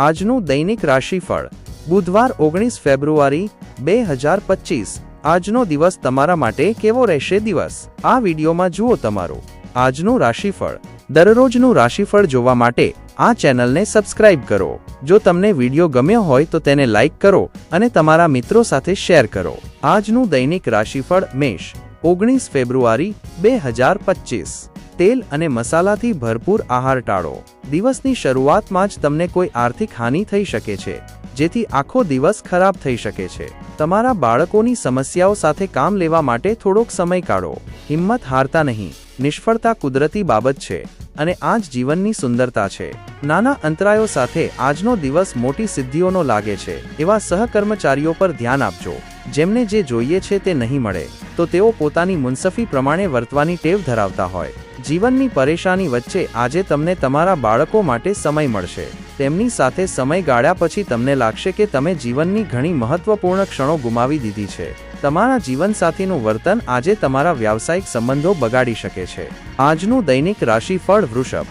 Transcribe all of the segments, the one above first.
આજનું દૈનિક રાશિફળ, બુધવાર ઓગણીસ ફેબ્રુઆરી બે હજાર પચીસ. આજનો દિવસ તમારા માટે કેવો રહેશે દિવસ? આ વિડીયોમાં જુઓ તમારું આજનું રાશિફળ. દરરોજનું રાશિફળ જોવા માટે આ ચેનલને સબસ્ક્રાઇબ કરો. જો તમને વીડિયો ગમ્યો હોય તો તેને લાઇક કરો અને તમારા મિત્રો સાથે શેર કરો. આજનું દૈનિક રાશિફળ મેષ, ઓગણીસ ફેબ્રુઆરી બે હજાર પચીસ. તેલ અને મસાલાથી ભરપૂર આહાર ટાળો. દિવસની શરૂઆતમાં જ તમને કોઈ આર્થિક હાનિ થઈ શકે છે, જેથી આખો દિવસ ખરાબ થઈ શકે છે. તમારા બાળકોની સમસ્યાઓ સાથે કામ લેવા માટે થોડોક સમય કાઢો. હિંમત હારતા નહીં. નિષ્ફળતા કુદરતી બાબત છે અને આ જ જીવનની સુંદરતા છે. નાના અંતરાયો સાથે આજનો દિવસ મોટી સિદ્ધિઓનો લાગે છે. એવા સહકર્મચારીઓ પર ધ્યાન આપજો. જેમને જે જોઈએ છે તે નહીં મળે, તો તેઓ પોતાની મુનસફી પ્રમાણે વર્તવાની ટેવ ધરાવતા હોય. જીવનની પરેશાની વચ્ચે આજે તમને તમારા બાળકો માટે સમય મળશે. તેમની સાથે સમય ગાળ્યા પછી તમને લાગશે કે તમે જીવનની ઘણી મહત્વપૂર્ણ ક્ષણો ગુમાવી દીધી છે. તમારા જીવનસાથીનું વર્તન આજે તમારા વ્યાવસાયિક સંબંધો બગાડી શકે છે. આજનું દૈનિક રાશિફળ વૃષભ.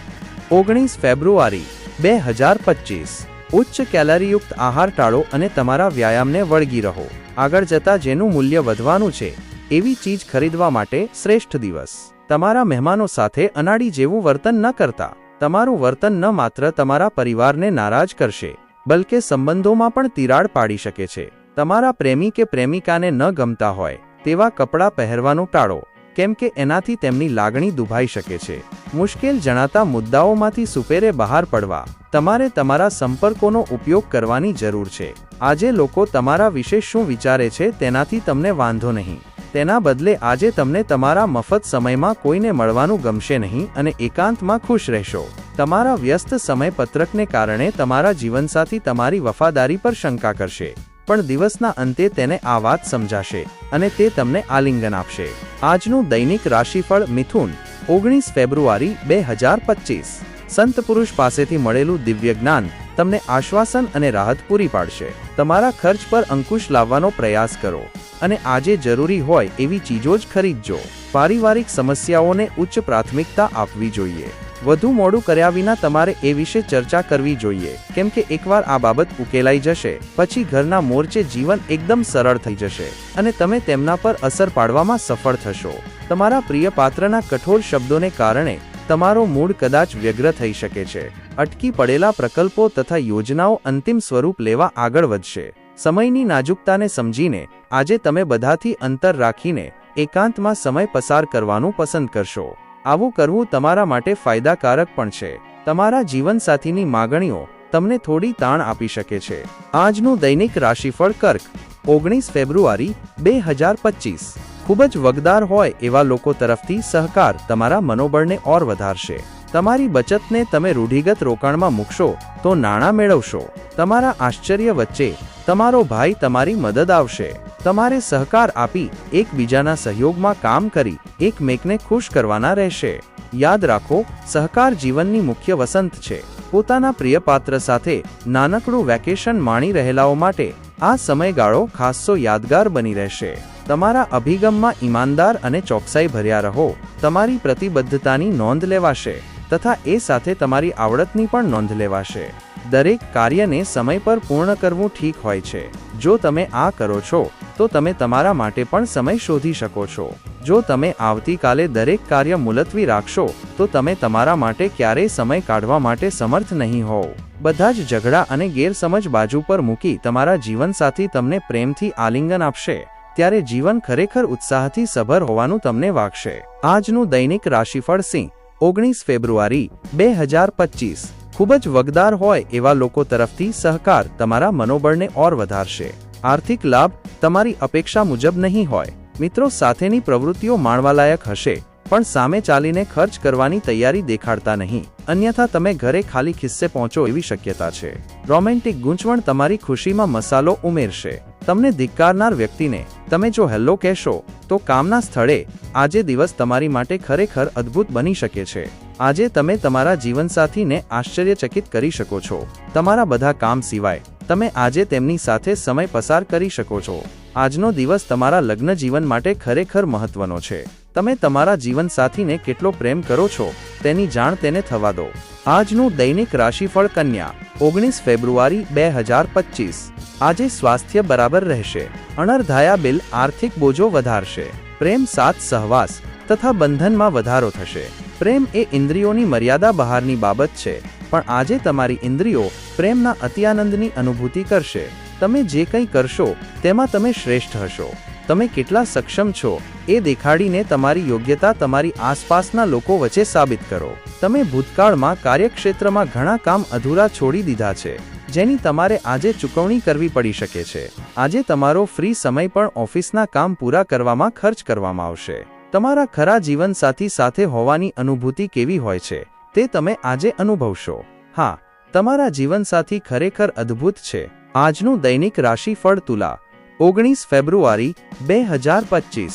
ઓગણીસ ફેબ્રુઆરી, બે હજાર પચીસ. ઉચ્ચ કેલરીયુક્ત આહાર ટાળો અને તમારા વ્યાયામને વળગી રહો. આગળ જતા જેનું મૂલ્ય વધવાનું છે, એવી ચીજ ખરીદવા માટે શ્રેષ્ઠ દિવસ. તમારા મહેમાનો સાથે અનાડી જેવું વર્તન ન કરતા. તમારું વર્તન ન માત્ર તમારા પરિવારને નારાજ કરશે, બલકે સંબંધોમાં પણ તિરાડ પાડી શકે છે. તમારા પ્રેમી કે પ્રેમિકાને ન ગમતા હોય, તેવા કપડાં પહેરવાનું ટાળો, કેમ કે એનાથી તેમની લાગણી દુભાઈ શકે છે. મુશ્કેલ જણાતા મુદ્દાઓમાંથી સુપેરે બહાર પડવા, તમારે તમારા સંપર્કોનો ઉપયોગ કરવાની જરૂર છે. આજે લોકો તમારા વિશે શું વિચારે છે તેનાથી તમને વાંધો નહીં. તેના બદલે આજે તમને તમારા મફત સમયમાં કોઈને મળવાનું ગમશે નહીં અને એકાંતમાં ખુશ રહેશો. તમારા વ્યસ્ત સમય પત્રકને કારણે તમારા જીવનસાથી તમારી વફાદારી પર શંકા કરશે. પણ દિવસના અંતે તેને આ વાત સમજાશે અને તે તમને આલિંગન આપશે. આજનું દૈનિક રાશિફળ મિથુન, ઓગણીસ ફેબ્રુઆરી, બે હજાર પચીસ. સંત પુરુષ પાસેથી મળેલું દિવ્ય જ્ઞાન તમને આશ્વાસન અને રાહત પૂરી પાડશે. તમારા ખર્ચ પર અંકુશ લાવવાનો પ્રયાસ કરો અને આજે જરૂરી હોય એવી ચીજો જ ખરીદજો. પારિવારિક સમસ્યાઓને ઉચ્ચ પ્રાથમિકતા આપવી જોઈએ. વધુ મોડું કર્યા વિના તમારે એ વિશે ચર્ચા કરવી જોઈએ. કેમ કે એકવાર આ બાબત ઉકેલાઈ જશે, પછી ઘરના મોરચે જીવન એકદમ સરળ થઈ જશે અને તમે તેમના પર અસર પાડવામાં સફળ થશો. તમારા પ્રિય પાત્રના કઠોર શબ્દોને કારણે તમારો મૂડ કદાચ વ્યગ્ર થઈ શકે છે. અટકી પડેલા પ્રકલ્પો તથા યોજનાઓ અંતિમ સ્વરૂપ લેવા આગળ વધશે. સમયની નાજુકતાને સમજીને, આજે તમે બધાથી અંતર રાખીને, એકાંતમાં સમય પસાર કરવાનું પસંદ કરશો. આવું કરવું તમારા માટે ફાયદાકારક પણ છે. તમારા જીવનસાથીની માગણીઓ તમને થોડી તાણ આપી શકે છે. આજનું દૈનિક રાશિફળ કર્ક, ઓગણીસ ફેબ્રુઆરી, બે હજાર પચીસ. ખૂબ જ વગદાર હોય એવા લોકો તરફથી સહકાર તમારા મનોબળને ઓર વધારશે. તમારી બચતને તમે રૂઢિગત રોકાણમાં મૂકશો, તો નાણાં મેળવશો. તમારા આશ્ચર્ય વચ્ચે તમારો ભાઈ તમારી મદદ આવશે. તમારે સહકાર આપી એકબીજાના સહયોગમાં કામ કરી એકમેકને ખુશ કરવાના રહેશે. યાદ રાખો, સહકાર જીવનની મુખ્ય વસંત છે. પોતાના પ્રિય પાત્ર સાથે નાનકડું વેકેશન માણી રહેલાઓ માટે આ સમયગાળો ખાસ્સો યાદગાર બની રહેશે. તમારા અભિગમમાં ઈમાનદાર અને ચોકસાઈ ભર્યા રહો. તમારી પ્રતિબદ્ધતાની નોંધ લેવાશે તથા એ સાથે તમારી આવડતની પણ નોંધ લેવાશે. દરેક કાર્યને સમય પર પૂર્ણ કરવું ઠીક હોય છે. જો તમે આ કરો છો, તો તમે તમારા માટે પણ સમય શોધી શકો છો. જો તમે આવતીકાલે દરેક કાર્ય મુલતવી રાખશો, તો તમે તમારા માટે ક્યારેય સમય કાઢવા માટે સમર્થ નહીં હોવ. બધા જ ઝઘડા અને ગેરસમજ બાજુ પર મૂકી તમારા જીવનસાથી તમને પ્રેમથી આલિંગન આપશે. ત્યારે જીવન ખરેખર ઉત્સાહથી સભર હોવાનું તમને વાગશે. આજનું દૈનિક રાશિફળ સિંહ, ઓગણીસ ફેબ્રુઆરી, બે હજાર પચીસ. ખૂબ જ વગદાર હોય એવા લોકો તરફથી સહકાર તમારા મનોબળને ઓર વધારશે. આર્થિક લાભ તમારી અપેક્ષા મુજબ નહીં હોય. મિત્રો સાથેની પ્રવૃત્તિઓ માણવાલાયક હશે, પણ સામે ચાલીને ખર્ચ કરવાની તૈયારી દેખાડતા નહીં. અન્યથા તમે ઘરે ખાલી ખિસ્સે પહોંચો એવી શક્યતા છે. રોમેન્ટિક ગૂંચવણ તમારી ખુશીમાં મસાલો ઉમેરશે. તમને ધિક્કારનાર વ્યક્તિને તમે જો હેલ્લો કહેશો, તો કામના સ્થળે આજે દિવસ તમારી માટે ખરેખર અદ્ભુત બની શકે છે. આજે તમે તમારા જીવનસાથીને આશ્ચર્યચકિત કરી શકો છો. તમારા બધા કામ સિવાય, તમે આજે તેમની સાથે સમય પસાર કરી શકો છો. આજનો દિવસ તમારા લગ્ન જીવન માટે ખરેખર મહત્વનો છે. તમે તમારા જીવનસાથીને કેટલો પ્રેમ કરો છો, તેની જાણ તેને થવા દો. આજનું દૈનિક રાશિફળ કન્યા, ઓગણીસ ફેબ્રુઆરી બે હજાર પચીસ. આજે સ્વાસ્થ્ય બરાબર રહેશે. અણરધાયા બિલ આર્થિક બોજો વધારશે. પ્રેમ સાથ સહવાસ તથા બંધનમાં વધારો થશે. પ્રેમ એ ઇન્દ્રિયોની મર્યાદા બહારની બાબત છે, પણ આજે તમારી ઇન્દ્રિયો પ્રેમના અતિઆનંદની અનુભૂતિ કરશે. તમે જે કંઈ કરશો, તેમાં તમે શ્રેષ્ઠ હશો. તમે કેટલા સક્ષમ છો, એ દેખાડીને તમારી યોગ્યતા તમારી આસપાસના લોકો વચ્ચે સાબિત કરો. તમે ભૂતકાળમાં કાર્યક્ષેત્રમાં ઘણા કામ અધૂરા છોડી દીધા છે, જેની તમારે આજે ચૂકવણી કરવી પડી શકે છે. આજે તમારો ફ્રી સમય પણ ઓફિસના કામ પૂરા કરવામાં ખર્ચ કરવામાં આવશે. તમારા ખરા જીવનસાથી સાથે હોવાની અનુભૂતિ કેવી હોય છે, તે તમે આજે અનુભવશો. હા, તમારા જીવનસાથી ખરેખર અદ્ભુત છે. આજનું દૈનિક રાશિફળ તુલા. ઓગણીસ ફેબ્રુઆરી બે હજાર પચીસ.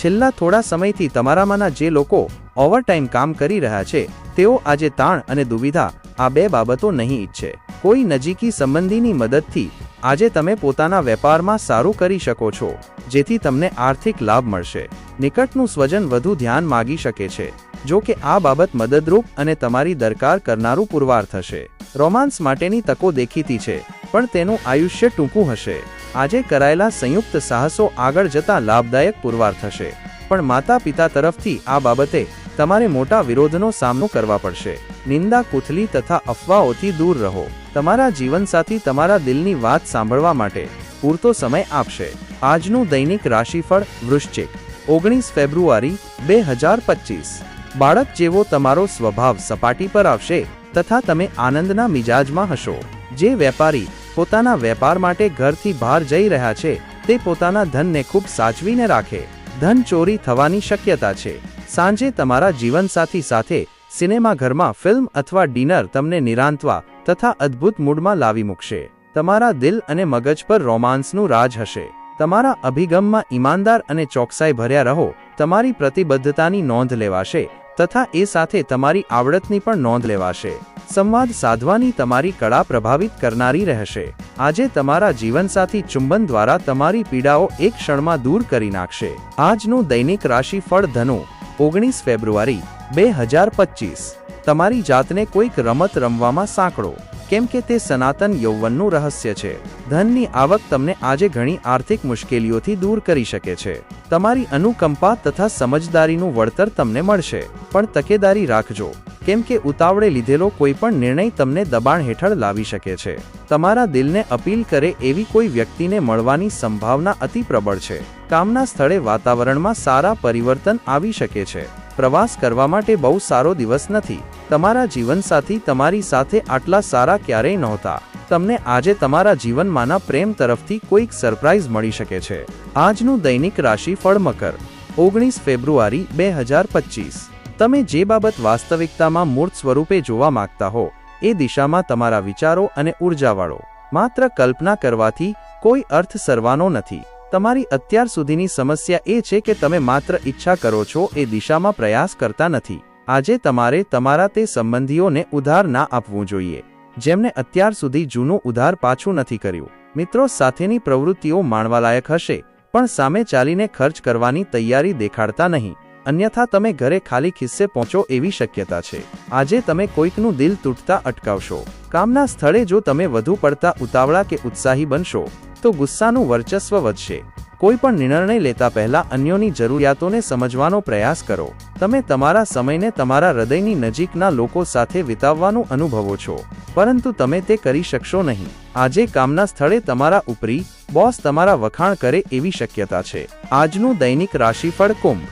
છેલ્લા થોડા સમયથી તમારામાંના જે લોકો ઓવરટાઈમ કામ કરી રહ્યા છે, તેઓ આજે તાણ અને દુવિધા આ બે બાબતો નહીં ઈચ્છે. કોઈ નજીકી સંબંધીની મદદથી આજે તમે પોતાના વેપારમાં સારું કરી શકો છો, જેથી તમને આર્થિક લાભ મળશે. નિકટનું સ્વજન વધુ ધ્યાન માગી શકે છે. જો કે આ બાબત મદદરૂપ અને તમારી દરકાર કરનારું પુરવાર થશે. રોમાન્સ માટેની તકો દેખીતી છે, પણ તેનું આયુષ્ય ટૂંકું હશે. આજે કરાયેલા સંયુક્ત સાહસો આગળ જતા લાભદાયક પુરવાર થશે. પણ માતા પિતા તરફથી આ બાબતે તમારે મોટા વિરોધનો સામનો કરવા પડશે. નિંદા કુથલી તથા અફવાઓથી દૂર રહો. તમારા જીવનસાથી તમારા દિલની વાત સાંભળવા માટે પૂરતો સમય આપશે. આજનું દૈનિક રાશિફળ વૃશ્ચિક. ઓગણીસ ફેબ્રુઆરી, બે હજાર પચીસ. બાળક જેવો તમારો સ્વભાવ સપાટી પર આવશે તથા તમે આનંદના મિજાજમાં હશો. જે વેપારી પોતાના વેપાર માટે ઘરથી બહાર જઈ રહ્યા છે, તે પોતાના ધનને ખૂબ સાચવીને રાખે. ધન ચોરી થવાની શક્યતા છે. સાંજે તમારા જીવનસાથી સાથે સિનેમાઘરમાં ફિલ્મ અથવા ડિનર તમને નિરાંતવા તથા અદ્ભુત મૂડમાં લાવી મૂકશે. તમારા દિલ અને મગજ પર રોમાન્સનું રાજ હશે. તમારા અભિગમમાં ઈમાનદાર અને ચોકસાઈ ભર્યા રહો. તમારી પ્રતિબદ્ધતાની નોંધ લેવાશે. તથા એ સાથે તમારી આવડતની પણ નોંધ લેવાશે. સંવાદ સાધવાની તમારી કળા પ્રભાવિત કરનારી રહેશે. આજે તમારા જીવનસાથી ચુંબન દ્વારા તમારી પીડાઓ એક ક્ષણમાં દૂર કરી નાખશે. આજનું દૈનિક રાશિ ફળ ધનુ, ઓગણીસ ફેબ્રુઆરી, બે હજાર પચીસ. તમારી જાતને કોઈક રમત રમવામાં સાંકળો. કેમ કે તે સનાતન યૌવનનું રહસ્ય છે. ધનની આવક તમને આજે ઘણી આર્થિક મુશ્કેલીઓથી દૂર કરી શકે છે. તમારી અનુકંપા તથા સમજદારીનું વળતર તમને મળશે. પણ તકેદારી રાખજો. કેમ કે ઉતાવળે લીધેલો કોઈ પણ નિર્ણય તમને દબાણ હેઠળ લાવી શકે છે. તમારા દિલને અપીલ કરે એવી કોઈ વ્યક્તિને મળવાની સંભાવના અતિ પ્રબળ છે. કામના સ્થળે વાતાવરણમાં સારા પરિવર્તન આવી શકે છે. પ્રવાસ કરવા માટે બહુ સારો દિવસ નથી. તમારા જીવનસાથી તમારી સાથે આટલા સારા ક્યારેય નહોતા. તમને આજે તમારા જીવનમાંના પ્રેમ તરફથી કોઈક સરપ્રાઇઝ મળી શકે છે. આજનું દૈનિક રાશિ ફળમકર. ઓગણીસ ફેબ્રુઆરી બે હજાર પચીસ. તમે જે બાબત વાસ્તવિકતામાં મૂર્ત સ્વરૂપે જોવા માંગતા હો, એ દિશામાં તમારા વિચારો અને ઉર્જાવાળો. માત્ર કલ્પના કરવાથી કોઈ અર્થ સરવાનો નથી. તમારી અત્યાર સુધીની સમસ્યા એ છે કે તમે માત્ર ઈચ્છા કરો છો એ દિશામાં પ્રયાસ કરતા નથી. આજે તમારે તમારા તે સંબંધીઓને ઉધાર ના આપવું જોઈએ. જેમને અત્યાર સુધી જૂનું ઉધાર પાછું નથી કર્યું. મિત્રો, સાથેની પ્રવૃત્તિઓ માણવાલાયક હશે, પણ સામે ચાલીને ખર્ચ કરવાની તૈયારી દેખાડતા નહીં. અન્યથા તમે ઘરે ખાલી ખિસ્સે પહોંચો એવી શક્યતા છે. આજે તમે કોઈકનું દિલ તૂટતા અટકાવશો. કામના સ્થળે જો તમે વધુ પડતા ઉતાવળા કે ઉત્સાહી બનશો, તો ગુસ્સાનું વર્ચસ્વ વધશે. કોઈ પણ નિર્ણય લેતા પહેલા અન્યોની જરૂરિયાતોને સમજવાનો પ્રયાસ કરો. તમે તમારા સમયને તમારા હૃદયની નજીકના લોકો સાથે વિતાવવાનું અનુભવો છો. પરંતુ તમે તે કરી શકશો નહીં. આજે કામના સ્થળે તમારા ઉપરી, બોસ તમારા વખાણ કરે એવી શક્યતા છે. આજનું દૈનિક રાશિફળ કુંભ,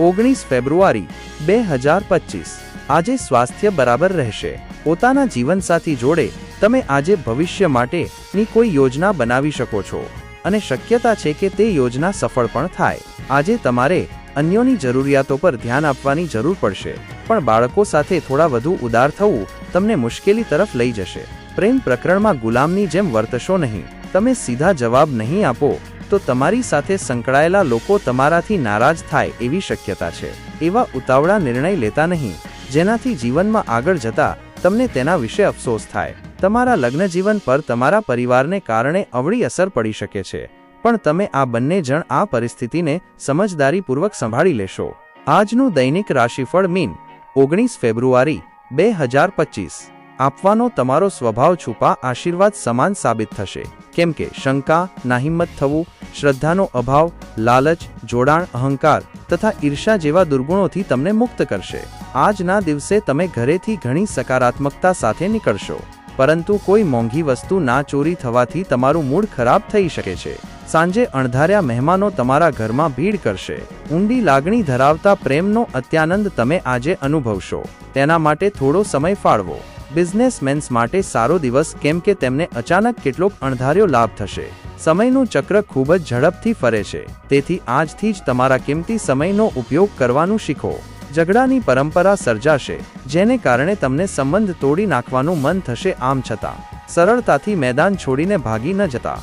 ઓગણીસ ફેબ્રુઆરી, બે હજાર પચીસ. આજે સ્વાસ્થ્ય બરાબર રહેશે. પોતાના જીવનસાથી જોડે, તમે આજે ભવિષ્ય માટેની કોઈ યોજના બનાવી શકો છો. અને શક્યતા છે કે તે યોજના સફળ પણ થાય. આજે તમારે અન્યોની જરૂરિયાતો પર ધ્યાન આપવાની જરૂર પડશે, પણ બાળકો સાથે થોડા વધુ ઉદાર થવું તમને મુશ્કેલી તરફ લઈ જશે. પ્રેમ પ્રકરણમાં ગુલામની જેમ વર્તશો નહીં. તમે સીધા જવાબ નહીં આપો, તો તમારી સાથે સંકળાયેલા લોકો તમારાથી નારાજ થાય એવી શક્યતા છે. એવા ઉતાવળા નિર્ણય લેતા નહીં, જેનાથી જીવનમાં આગળ જતા તમને તેના વિશે અફસોસ થાય. તમારા લગ્ન જીવન પર તમારા પરિવારને કારણે અવળી અસર પડી શકે છે, પણ તમે આ બંને જણ આ પરિસ્થિતિને સમજદારીપૂર્વક સંભાળી લેશો. આજનું દૈનિક રાશિફળ મીન ઓગણીસ ફેબ્રુઆરી બે હજાર પચીસ. આપવાનો તમારો સ્વભાવ છુપા આશીર્વાદ સમાન સાબિત થશે. કેમ કે શંકા, નાહિંમત થવું, શ્રદ્ધાનો અભાવ, લાલચ, જોડાણ, અહંકાર તથા ઈર્ષા જેવા દુર્ગુણોથી તમને મુક્ત કરશે. આજના દિવસે તમે ઘરેથી ઘણી સકારાત્મકતા સાથે નીકળશો. પરંતુ કોઈ મોંઘી વસ્તુ ના ચોરી થવાથી તમારું મૂડ ખરાબ થઈ શકે છે. સાંજે અણધાર્યા મહેમાનો તમારા ઘરમાં ભીડ કરશે. ઊંડી લાગણી ધરાવતા પ્રેમનો અત્યાનંદ તમે આજે અનુભવશો. તેના માટે થોડો સમય ફાળવો. બિઝનેસમેન્સ માટે સારો દિવસ કેમ કે તેમને અચાનક કેટલોક અણધાર્યો લાભ થશે. સમયનું ચક્ર ખૂબ જ ઝડપથી ફરે છે. તેથી આજથી જ તમારા કિંમતી સમયનો ઉપયોગ કરવાનું શીખો. ઝઘડાની પરંપરા સર્જાશે, જેને કારણે તમને સંબંધ તોડી નાખવાનું મન થશે આમ છતાં. સરળતાથી મેદાન છોડીને ભાગી ન જતા.